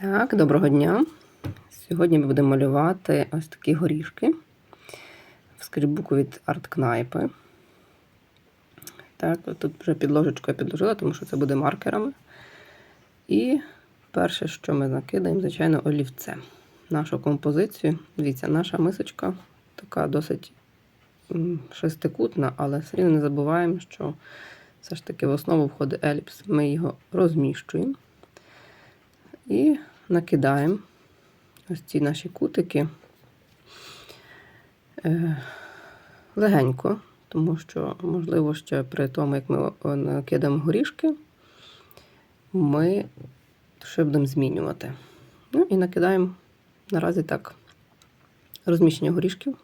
Так, доброго дня. Сьогодні ми будемо малювати ось такі горішки в скріпбуку від арт-кнайпи. Так, тут вже підложечку я підложила, тому що це буде маркерами. І перше, що ми накидаємо, звичайно, олівце. Нашу композицію. Дивіться, наша мисочка така досить шестикутна, але все рівно не забуваємо, що все ж таки в основу входить еліпс. Ми його розміщуємо. І накидаємо ось ці наші кутики е, легенько, тому що, можливо, ще при тому, як ми о, накидаємо горішки, ми ще будемо змінювати. Ну і накидаємо наразі так розміщення горішків.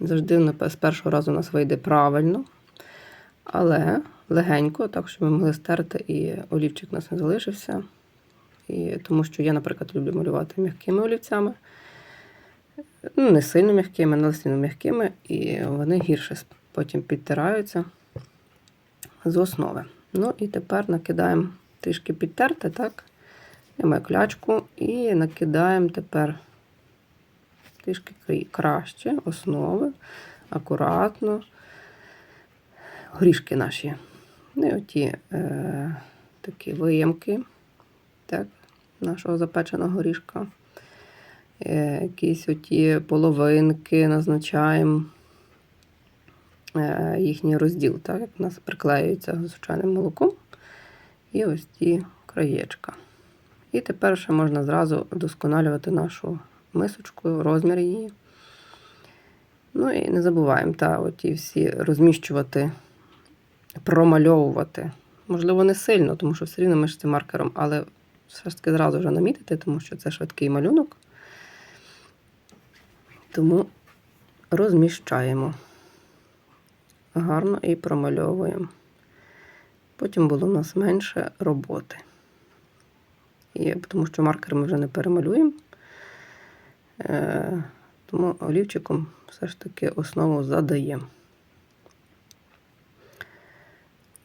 Завжди з першого разу у нас вийде правильно, але легенько, так, щоб ми могли стерти і олівчик у нас не залишився. І, тому що я, наприклад, люблю малювати м'якими олівцями. Ну, не сильно м'якими, але сильно м'якими, і вони гірше потім підтираються з основи. Ну і тепер накидаємо трішки підтерти, так? Я маю клячку і накидаємо тепер трішки краще основи, акуратно. Горішки наші. Ну, і оті е, такі виємки так, нашого запеченого горішка. Е, якісь оті половинки назначаємо е, їхній розділ, так, як у нас приклеюється звичайним молоком. І ось ті краєчка. І тепер ще можна зразу вдосконалювати нашу мисочку, розмір її. Ну і не забуваємо, та, оті всі розміщувати, промальовувати. Можливо, не сильно, тому що все рівно ми ж цим маркером, але все ж таки зразу вже намітити, тому що це швидкий малюнок. Тому розміщаємо гарно і промальовуємо. Потім було у нас менше роботи. І, тому що маркер ми вже не перемалюємо. Е, тому олівчиком все ж таки основу задаємо.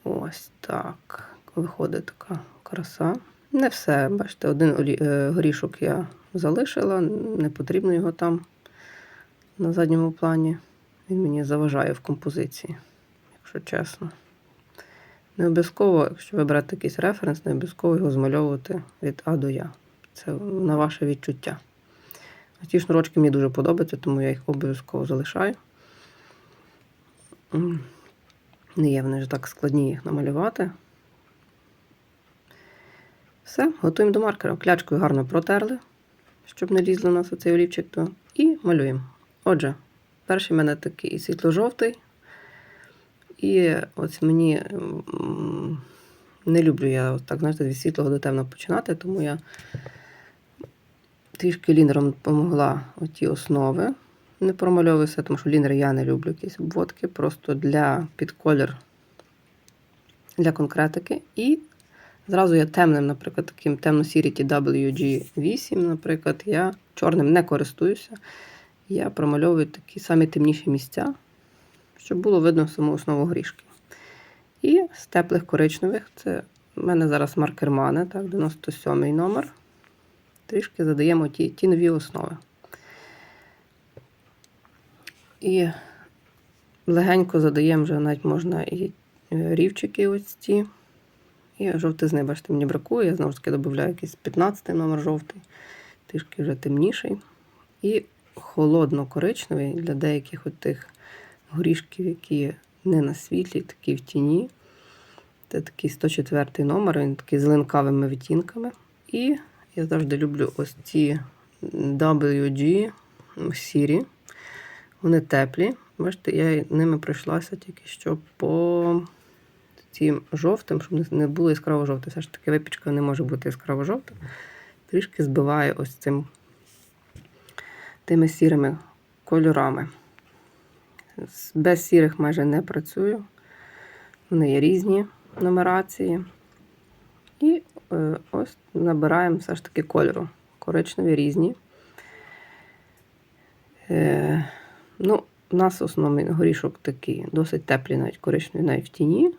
Ось так. Виходить така краса. Не все, бачите, один е, горішок я залишила, не потрібно його там на задньому плані. Він мені заважає в композиції, якщо чесно. Не обов'язково, якщо ви берете якийсь референс, не обов'язково його змальовувати від А до Я. Це на ваше відчуття. А ті шнурочки мені дуже подобаються, тому я їх обов'язково залишаю. Не є вони ж так складні їх намалювати. Все, готуємо до маркера. Клячкою гарно протерли, щоб не лізло у нас оцей олівчик. То, і малюємо. Отже, перший в мене такий світло-жовтий. І ось мені не люблю я так, знаєте, від світлого до темного починати, тому я трішки лінером допомогла оті основи. Не промальовуюся, тому що лінер я не люблю якісь обводки, просто для під для конкретики. І зразу я темним, наприклад, таким темно-сірі WG8, наприклад, я чорним не користуюся. Я промальовую такі самі темніші місця, щоб було видно саму основу горішки. І з теплих коричневих, це в мене зараз маркер Мане, так, 97 номер. Трішки задаємо ті, ті нові основи. І легенько задаємо вже навіть можна і рівчики ось ці. І жовтизни, бачите, мені бракує. Я знову ж таки додаю якийсь 15 номер жовтий, трішки вже темніший. І холодно-коричневий для деяких тих горішків, які не на світлі, такі в тіні. Це такий 104 номер, він такий з линкавими відтінками. І я завжди люблю ось ці WG сірі. Вони теплі. Бачите, я ними пройшлася тільки що по цим жовтим, щоб не- було яскраво жовте. Все ж таки випічка не може бути яскраво жовта. Трішки збиває ось цим тими сірими кольорами. Без сірих майже не працюю. Вони є різні нумерації. І е, ось набираємо все ж таки кольору. Коричневі різні. Е, ну, у нас основний горішок такий, досить теплий, навіть коричневий, навіть в тіні.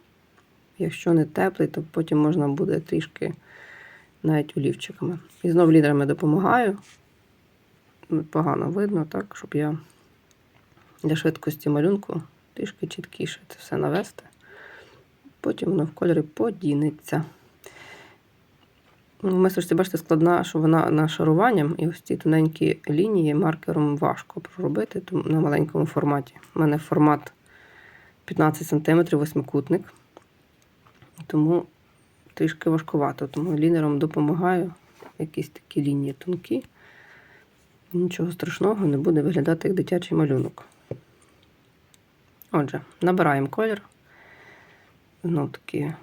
Якщо не теплий, то потім можна буде трішки навіть олівчиками. І знову лідерами допомагаю. Ну, Погано видно, так, щоб я для швидкості малюнку трішки чіткіше це все навести. Потім воно в кольорі подінеться. Ну, В мисочці, бачите, складна, що вона нашаруванням, і ось ці тоненькі лінії маркером важко проробити на маленькому форматі. У мене формат 15 см, восьмикутник, тому трішки важкувато, тому лінером допомагаю. Якісь такі лінії тонкі. Нічого страшного не буде виглядати як дитячий малюнок. Отже, набираємо колір. Знов таки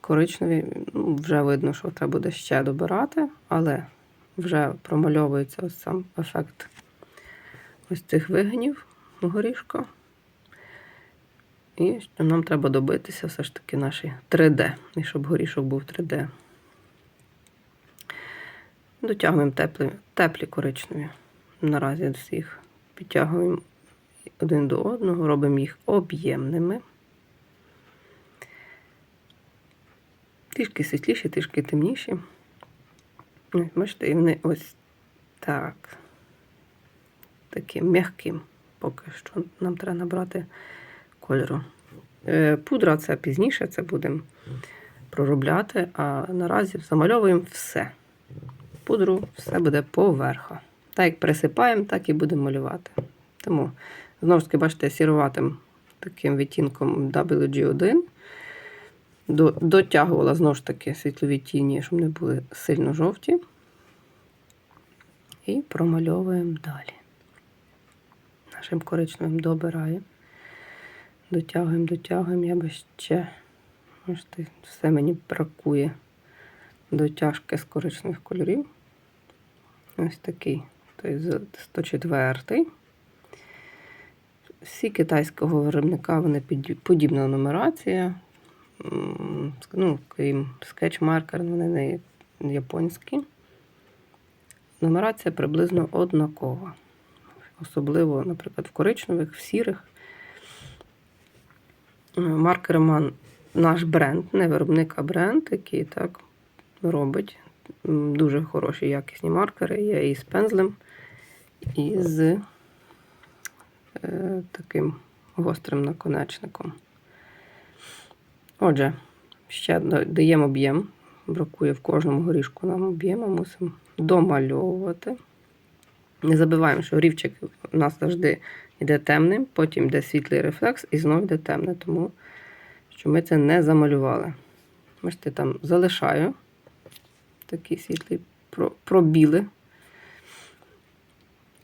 коричневий. Ну, вже видно, що треба буде ще добирати, але вже промальовується ось сам ефект ось цих вигинів горішка. І що нам треба добитися все ж таки наші 3D, і щоб горішок був 3D. Дотягуємо теплі, теплі коричневі. Наразі всіх підтягуємо один до одного, робимо їх об'ємними. Трішки світліші, трішки темніші. Бачите, і вони ось так. Таким м'яким. Поки що нам треба набрати кольору. Е, Пудра це пізніше, це будемо проробляти, а наразі замальовуємо все. Пудру все буде поверху. Так як присипаємо, так і будемо малювати. Тому, знову ж таки, бачите, сіруватим таким відтінком WG1 дотягувала знову ж таки світлові тіні, щоб не були сильно жовті. І промальовуємо далі. Нашим коричневим добираємо. Дотягуємо, дотягуємо. Я би ще, бачите, все мені бракує дотяжки з коричневих кольорів. Ось такий. Той з 104. Всі китайського виробника вони подібна нумерація. Ну, крім скетч-маркер, вони не японські. Нумерація приблизно однакова. Особливо, наприклад, в коричневих, в сірих. Маркерман наш бренд, не виробник, а бренд, який так робить. Дуже хороші якісні маркери. Є і з пензлем, і з е, таким гострим наконечником. Отже, ще даємо об'єм. Бракує в кожному горішку нам об'єму, мусимо домальовувати. Не забуваємо, що рівчик у нас завжди йде темним, потім йде світлий рефлекс і знову йде темне, тому що ми це не замалювали. Бачите, там залишаю такий світлий пробіли.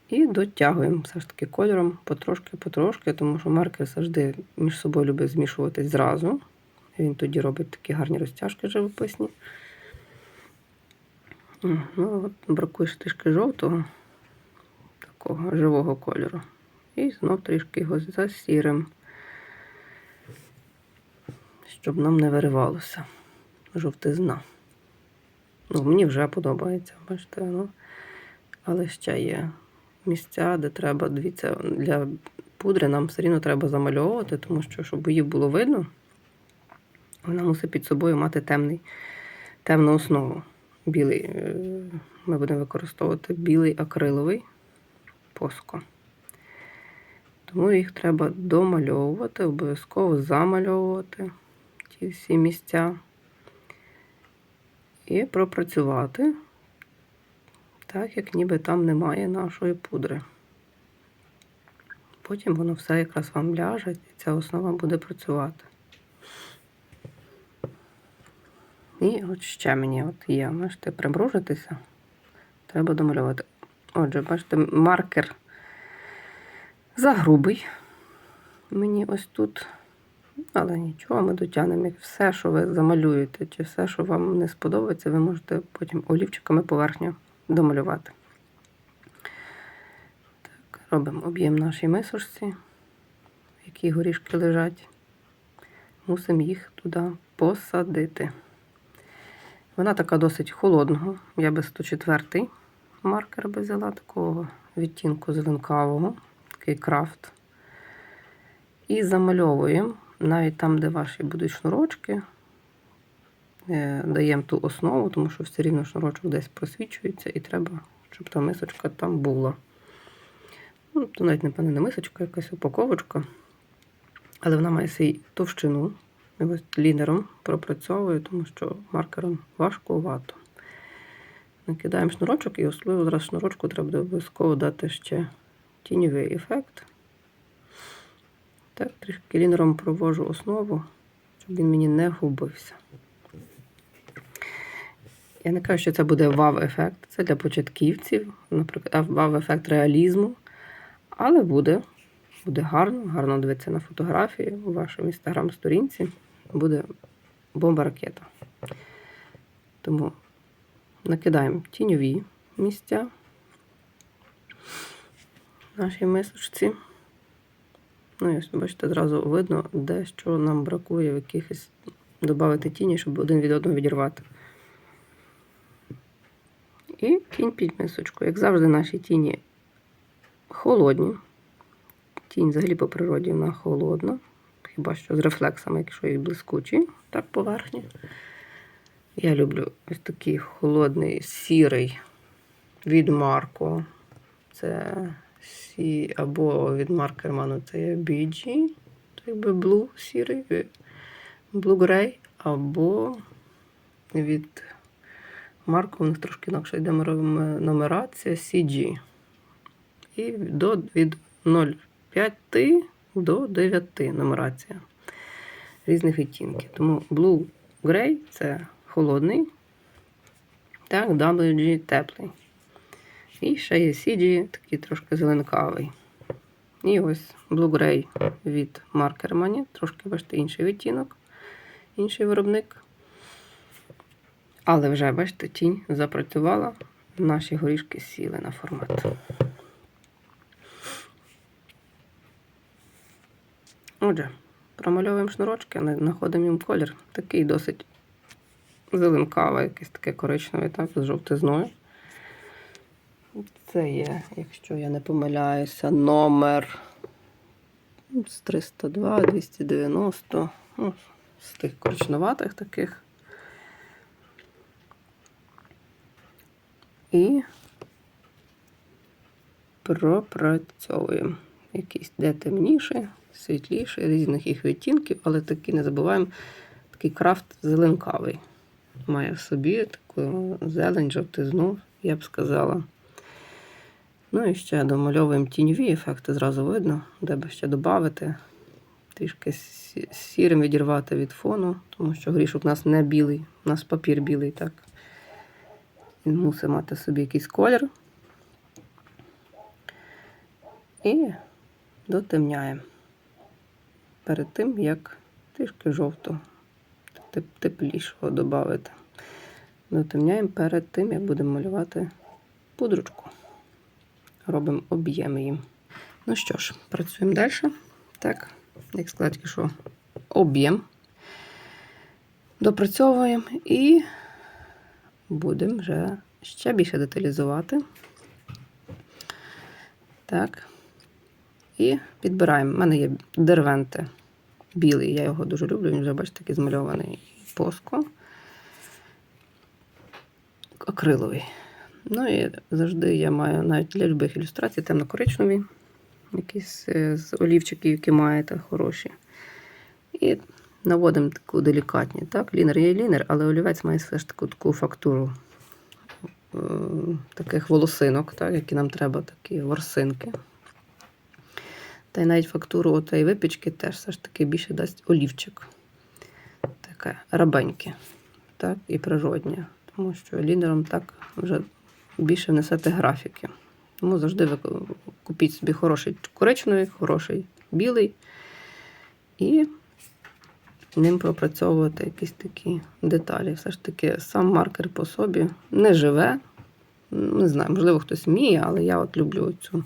І дотягуємо все ж таки кольором потрошки-потрошки, тому що маркер завжди між собою любить змішуватись зразу. Він тоді робить такі гарні розтяжки живописні. Ну, от бракує трішки жовтого, такого живого кольору. І знов трішки його засірим, щоб нам не виривалося жовтизна. Ну, мені вже подобається, бачите, ну. Але ще є місця, де треба, дивіться, для пудри нам все рівно треба замальовувати, тому що, щоб її було видно, вона мусить під собою мати темний, темну основу. Білий. е, Ми будемо використовувати білий акриловий поско. Тому їх треба домальовувати, обов'язково замальовувати ті всі місця і пропрацювати, так як ніби там немає нашої пудри. Потім воно все якраз вам ляже, і ця основа буде працювати. І от ще мені от є, бачите, примружитися. Треба домалювати. Отже, бачите, маркер загрубий. Мені ось тут. Але нічого, ми дотягнемо. Все, що ви замалюєте, чи все, що вам не сподобається, ви можете потім олівчиками поверхню домалювати. Так, робимо об'єм нашій мисочці, в якій горішки лежать. Мусимо їх туди посадити. Вона така досить холодного. Я би 104 маркер би взяла такого відтінку зеленкавого, такий крафт. І замальовуємо навіть там, де ваші будуть шнурочки, е, даємо ту основу, тому що все рівно шнурочок десь просвічується і треба, щоб та мисочка там була. Ну, то навіть, напевно, не мисочка, якась упаковочка. Але вона має свій товщину. І ось лінером пропрацьовую, тому що маркером важкувато. Накидаємо шнурочок і особливо зараз шнурочку треба буде обов'язково дати ще тіньовий ефект. Так, трішки лінером провожу основу, щоб він мені не губився. Я не кажу, що це буде вау-ефект. Це для початківців, наприклад, вау-ефект реалізму. Але буде, буде гарно, гарно дивитися на фотографії у вашому інстаграм-сторінці. Буде бомба ракета. Тому накидаємо тіньові місця нашій мисочці. Ну, і ось, бачите, зразу видно, де що нам бракує в якихось додати тіні, щоб один від одного відірвати. І тінь під мисочку. Як завжди, наші тіні холодні. Тінь взагалі по природі вона холодна. Хіба що з рефлексами, якщо їх блискучі, так поверхні. Я люблю ось такий холодний сірий від Марко. Це сі, або від Маркерману це є BG, якби Blue сірий, Blue Grey, або від Марко, у них трошки інакше йде нумерація CG. І до, від 0,5 до 9 нумерація різних відтінків. Тому Blue Grey це холодний, так, WG теплий. І ще є CG, такий трошки зеленкавий. І ось Blue Grey від Markermani, трошки бачите, інший відтінок, інший виробник. Але вже, бачите, тінь запрацювала, наші горішки сіли на формат. Отже, промальовуємо шнурочки, знаходимо їм колір. Такий досить зеленкавий, якийсь таке коричневий, так, з жовтизною. Це є, якщо я не помиляюся, номер з 302, 290, ну, з тих коричневатих таких. І пропрацьовуємо. Якісь де темніші, світліші, різних їх відтінків, але такі не забуваємо, такий крафт зеленкавий. Має в собі таку зелень, жовтизну, я б сказала. Ну і ще домальовуємо тіньові ефекти, зразу видно, де би ще додати. Трішки сірим відірвати від фону, тому що грішок у нас не білий, у нас папір білий, так. Він мусить мати собі якийсь колір. І дотемняємо перед тим, як трішки жовтого, теплішого додати. Дотемняємо перед тим, як будемо малювати пудручку. Робимо об'єм їм. Ну що ж, працюємо далі. Так, як сказати, що об'єм. Допрацьовуємо і будемо вже ще більше деталізувати. Так. І підбираємо. У мене є дервенте білий, я його дуже люблю, він вже, бачите, такий змальований поско. Акриловий. Ну і завжди я маю навіть для любих ілюстрацій темно-коричневі, якісь е, з олівчиків, які маєте хороші. І наводимо таку делікатні. Так, Лінер є лінер, але олівець має все ж таку таку фактуру е, таких волосинок, так, які нам треба, такі ворсинки. Та й навіть фактуру отої випічки теж все ж таки більше дасть олівчик. Таке рабеньке, так, і природнє. Тому що лінером так вже більше внесете графіки. Тому завжди ви купіть собі хороший коричневий, хороший білий і ним пропрацьовувати якісь такі деталі. Все ж таки, сам маркер по собі не живе. Не знаю, можливо, хтось вміє, але я от люблю цю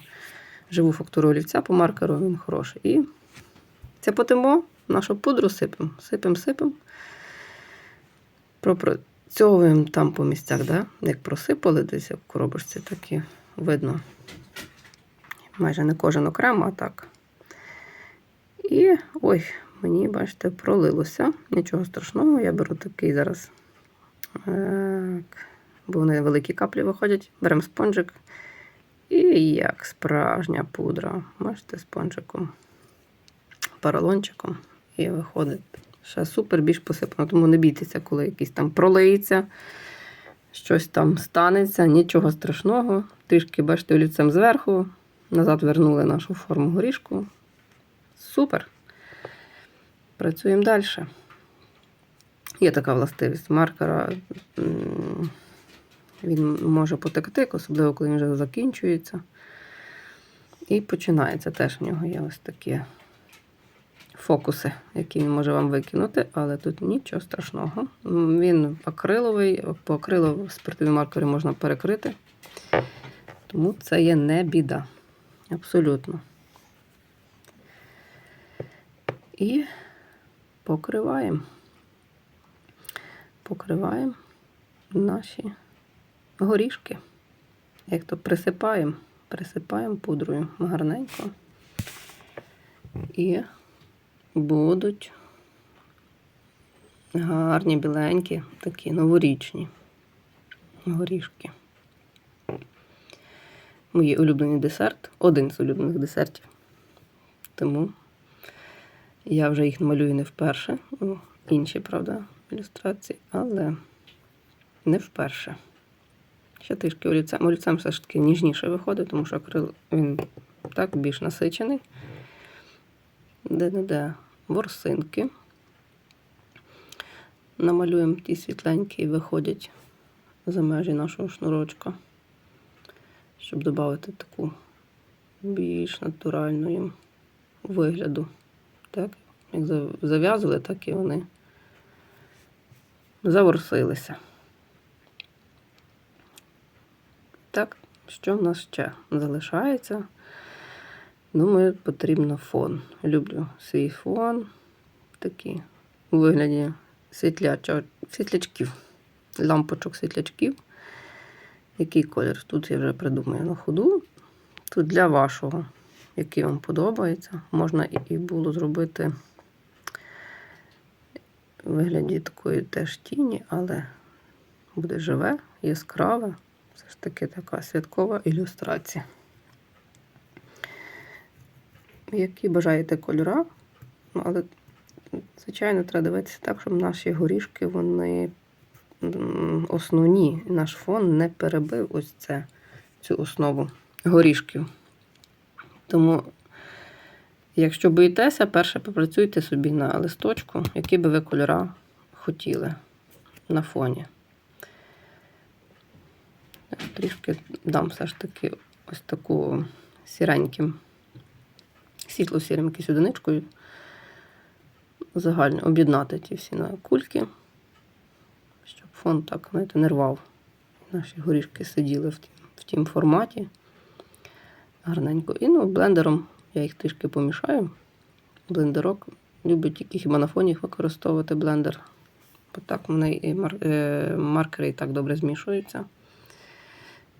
живу фактуру олівця по маркеру, він хороший. І це потимо, нашу пудру сипемо, сипемо, сипемо. Пропрацьовуємо там по місцях, да? як просипали десь в коробочці, так і видно. Майже не кожен окремо, а так. І ой, мені, бачите, пролилося. Нічого страшного, я беру такий зараз Так. Бо вони великі каплі виходять. Беремо спонжик. І як справжня пудра. Бачите, спонжиком, поролончиком. І виходить ще супер більш посипано. Тому не бійтеся, коли якийсь там пролиється, щось там станеться, нічого страшного. Трішки, бачите, олівцем зверху. Назад вернули нашу форму горішку. Супер. Працюємо далі. Є така властивість маркера. Він може потекти, особливо коли він вже закінчується. І починається. Теж в нього є ось такі фокуси, які він може вам викинути, але тут нічого страшного. Він акриловий, по акрилу спиртові маркери можна перекрити. Тому це є не біда. Абсолютно. І покриваємо. Покриваємо наші горішки. Як то присипаємо, присипаємо пудрою гарненько. І будуть гарні, біленькі, такі новорічні горішки. Мій улюблений десерт, один з улюблених десертів. Тому я вже їх малюю не вперше. Інші, правда, ілюстрації, але не вперше. Ще трішки олівцем. Олівцем все ж таки ніжніше виходить, тому що акрил він так більш насичений. Де-не-де ворсинки. Намалюємо ті світленькі і виходять за межі нашого шнурочка, щоб додати таку більш натуральну вигляду. Так, як за- зав'язували, так і вони заворсилися. Так, що в нас ще залишається? Думаю, потрібно фон. Люблю свій фон. Такий у вигляді світлячо, світлячків, лампочок світлячків. Який колір? Тут я вже придумаю на ходу. Тут для вашого, який вам подобається. Можна і було зробити у вигляді такої теж тіні, але буде живе, яскраве. Все ж таки така святкова ілюстрація. Які бажаєте кольора, Ну, але, звичайно, треба дивитися так, щоб наші горішки, вони основні, наш фон не перебив ось це, цю основу горішків. Тому, якщо боїтеся, перше попрацюйте собі на листочку, які би ви кольора хотіли на фоні. Трішки дам все ж таки ось таку сіреньким, світло-сірим якусь одиничкою. Загально об'єднати ті всі на кульки, щоб фон так, знаєте, не рвав. Наші горішки сиділи в тім, в тім форматі. Гарненько. І ну, блендером я їх трішки помішаю. Блендерок любить тільки хіба на фоні використовувати блендер. Бо так вони і е, маркери і так добре змішуються.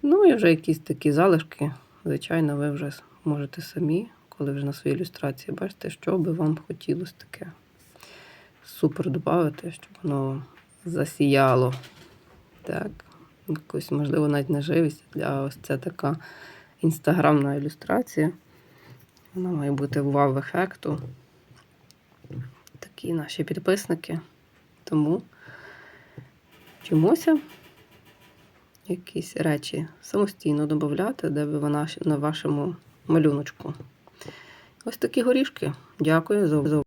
Ну і вже якісь такі залишки, звичайно, ви вже можете самі, коли вже на своїй ілюстрації бачите, що би вам хотілося таке супер додати, щоб воно засіяло. Так, якусь, можливо, навіть неживість для ось це така інстаграмна ілюстрація. Вона має бути вау-ефекту. Такі наші підписники. Тому вчимося якісь речі самостійно додати, де ви вона на вашому малюночку. Ось такі горішки. Дякую за увагу.